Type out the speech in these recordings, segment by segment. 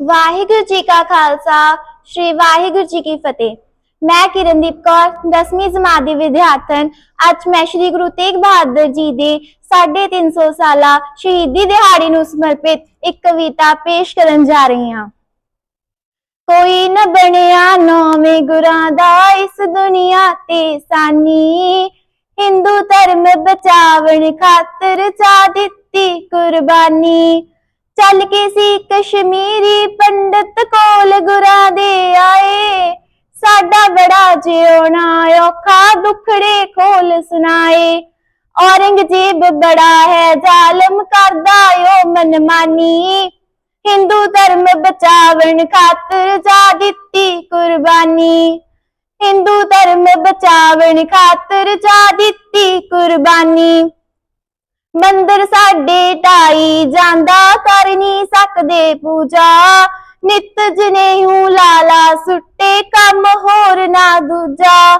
ਵਾਹਿਗੁਰੂ ਜੀ ਕਾ ਖਾਲਸਾ, ਸ੍ਰੀ ਵਾਹਿਗੁਰੂ ਜੀ ਕੀ ਫਤਿਹ। ਮੈਂ ਕਿਰਨਦੀਪ ਕੌਰ 10ਵੀਂ ਜਮਾਤ ਦੀ ਵਿਦਿਆਰਥਣ। ਅੱਜ ਮੈਂ ਸ੍ਰੀ ਗੁਰੂ ਤੇਗ ਬਹਾਦਰ ਜੀ ਦੇ 350 ਸਾਲਾ ਸ਼ਹੀਦੀ ਦਿਹਾੜੀ ਨੂੰ ਸਮਰਪਿਤ ਇੱਕ ਕਵਿਤਾ ਪੇਸ਼ ਕਰਨ ਜਾ ਰਹੀ ਹਾਂ। ਕੋਈ ਨਾ ਬਣਿਆ ਨੌਵੇਂ ਗੁਰਾਂ ਦਾ ਇਸ ਦੁਨੀਆ ਤੇ ਸਾਨੀ। ਹਿੰਦੂ ਧਰਮ ਬਚਾਵਣ ਖਾਤਰ ਚਾ ਦਿੱਤੀ ਕੁਰਬਾਨੀ। ਚੱਲ ਕੇ ਸੀ ਕਸ਼ਮੀਰੀ ਪੰਡਤ ਕੋਲ ਗੁਰਾਂ ਦੇ ਆਏ। ਸਾਡਾ ਬੜਾ ਜਿਉਣਾ ਔਖਾ ਦੁਖੜੇ ਖੋਲ ਸੁਣਾਏ। ਔਰੰਗਜ਼ੇਬ ਬੜਾ ਹੈ ਜ਼ਾਲਮ ਕਰਦਾ ਓ ਮਨਮਾਨੀ। ਹਿੰਦੂ ਧਰਮ ਬਚਾਵਣ ਖਾਤਰ ਜਾ ਦਿੱਤੀ ਕੁਰਬਾਨੀ। ਹਿੰਦੂ ਧਰਮ ਬਚਾਵਣ ਖਾਤਰ ਜਾ ਦਿੱਤੀ ਕੁਰਬਾਨੀ। ਮੰਦਰ ਸਾਡੇ ਢਾਈ ਜਾਂਦਾ, ਕਰ ਨਹੀਂ ਸਕਦੇ ਪੂਜਾ। ਨਿਤ ਜਨੇਊ ਲਾਲਾ ਸੁੱਟੇ ਕੰਮ, ਹੋਰ ਨਾ ਦੂਜਾ।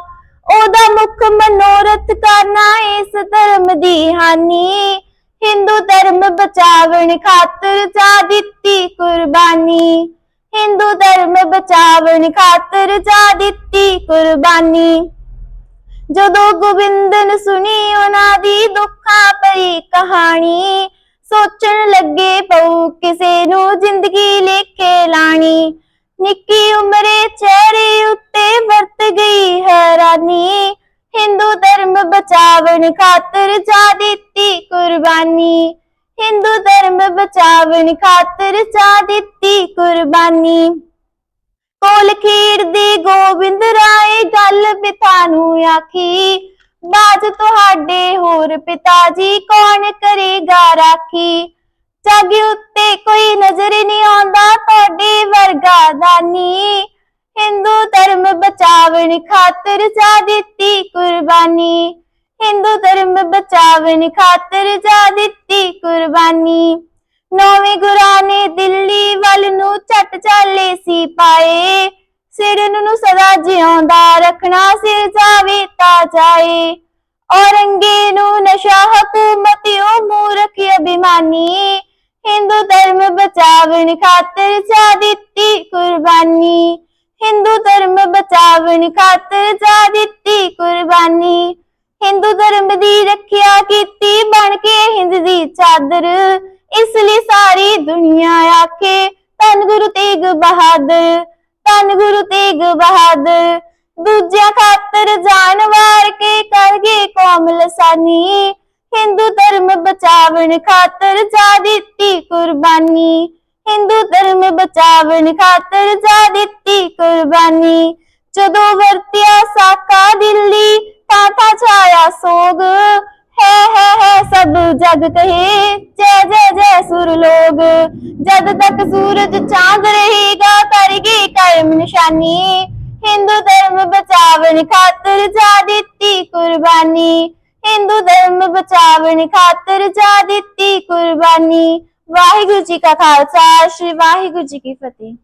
ਉਹਦਾ ਮੁੱਖ ਮਨੋਰਥ ਕਰਨਾ ਇਸ ਧਰਮ ਦੀ ਹਾਨੀ। ਹਿੰਦੂ ਧਰਮ ਬਚਾਵਣ ਖਾਤਰ ਜਾ ਦਿੱਤੀ ਕੁਰਬਾਨੀ। ਹਿੰਦੂ ਧਰਮ ਬਚਾਵਣ ਖਾਤਰ ਜਾ ਦਿੱਤੀ ਕੁਰਬਾਨੀ। ਜਦੋਂ ਗੋਬਿੰਦਨ ਸੁਣੀ ਉਹਨਾਂ ਦੀ ਦੁੱਖਾਂ ਭਰੀ ਕਹਾਣੀ, ਸੋਚਣ ਲੱਗੇ ਪਉ ਕਿਸੇ ਨੂੰ ਜ਼ਿੰਦਗੀ ਲੇਖੇ ਲਾਣੀ। ਨਿੱਕੀ ਉਮਰੇ ਚਿਹਰੇ ਉੱਤੇ ਵਰਤ ਗਈ ਹੈਰਾਨੀ। ਹਿੰਦੂ ਧਰਮ ਬਚਾਵਣ ਖਾਤਰ ਜਾ ਦਿੱਤੀ ਕੁਰਬਾਨੀ। ਹਿੰਦੂ ਧਰਮ ਬਚਾਵਣ ਖਾਤਰ ਜਾ ਦਿੱਤੀ ਕੁਰਬਾਨੀ। ਕੋਲ ਖੇਡਦੇ ਗੋਬਿੰਦ ਰਾਏ ਗੱਲ ਪਿਤਾ ਨੂੰ ਆਖੀ। ਬਾਜ ਤੁਹਾਡੇ ਹੋਰ ਪਿਤਾ ਜੀ, ਕੌਣ ਕਰੇਗਾ ਰਾਖੀ? ਜੱਗ ਉੱਤੇ ਕੋਈ ਨਜ਼ਰ ਨਹੀਂ ਆਉਂਦਾ, ਤੁਹਾਡੇ ਵਰਗਾ ਦਾਨੀ। ਹਿੰਦੂ ਧਰਮ ਬਚਾਵਣ ਖਾਤਰ ਜਾ ਦਿੱਤੀ ਕੁਰਬਾਨੀ। ਹਿੰਦੂ ਧਰਮ ਬਚਾਵਣ ਖਾਤਰ ਜਾ ਦਿੱਤੀ ਕੁਰਬਾਨੀ। ਨੌਵੇਂ ਗੁਰਾਂ ਨੇ ਦਿੱਲੀ ਵੱਲ ਨੂੰ ਛੱਟ ਚਾਲੇ ਸੀ ਪਾਏ। ਸਿਰ ਨੂੰ ਸਦਾ ਜਿਉਂਦਾ ਰੱਖਣਾ ਸਿਰ ਜਾਵੇ ਤਾਂ ਜਾਏ। ਔਰੰਗੇ ਨੂੰ ਨਸ਼ਾ ਹਕੂਮਤ ਉਹ ਮੂਰਖ ਅਭਿਮਾਨੀ, ਹਿੰਦੂ ਧਰਮ ਬਚਾਵਣ ਖਾਤਰ ਜਾ ਦਿੱਤੀ ਕੁਰਬਾਨੀ। ਹਿੰਦੂ ਧਰਮ ਬਚਾਵਣ ਖਾਤਰ ਜਾ ਦਿੱਤੀ ਕੁਰਬਾਨੀ। ਹਿੰਦੂ ਧਰਮ ਦੀ ਰੱਖਿਆ ਕੀਤੀ ਬਣ ਕੇ ਹਿੰਦ ਦੀ ਚਾਦਰ। ਇਸ ਲਈ ਸਾਰੀ ਦੁਨੀਆ ਆਖੇ, ਧੰਨ ਗੁਰੂ ਤੇਗ ਬਹਾਦਰ, ਧੰਨ ਗੁਰੂ ਤੇਗ ਬਹਾਦਰ। ਦੂਜਿਆਂ ਖਾਤਰ ਜਾਨ ਵਾਰ ਕੇ ਕਰ ਗਏ ਕੌਮ ਲਸਾਨੀ। ਹਿੰਦੂ ਧਰਮ ਬਚਾਵਣ ਖਾਤਰ ਜਾ ਦਿੱਤੀ ਕੁਰਬਾਨੀ। ਹਿੰਦੂ ਧਰਮ ਬਚਾਵਣ ਖਾਤਰ ਜਾ ਦਿੱਤੀ ਕੁਰਬਾਨੀ। ਜਦੋਂ ਵਰਤਿਆ ਸਭ ਜਗ ਕਹੇ, ਜੈ ਜੈ ਜੈ ਸੁਰ ਲੋਗ। ਜਦ ਤੱਕ ਸੂਰਜ ਚਾਂਦ ਰਹੇਗਾ ਕਰਗੇ ਕਰਮ ਨਿਸ਼ਾਨੀ। ਹਿੰਦੂ ਧਰਮ ਬਚਾਵਣ ਖਾਤਰ ਜਾ ਦਿੱਤੀ ਕੁਰਬਾਨੀ। ਹਿੰਦੂ ਧਰਮ ਬਚਾਵਣ ਖਾਤਰ ਜਾ ਦਿੱਤੀ ਕੁਰਬਾਨੀ। ਵਾਹਿਗੁਰੂ ਜੀ ਕਾ ਖਾਲਸਾ, ਸ੍ਰੀ ਵਾਹਿਗੁਰੂ ਜੀ ਕੀ ਫਤਿਹ।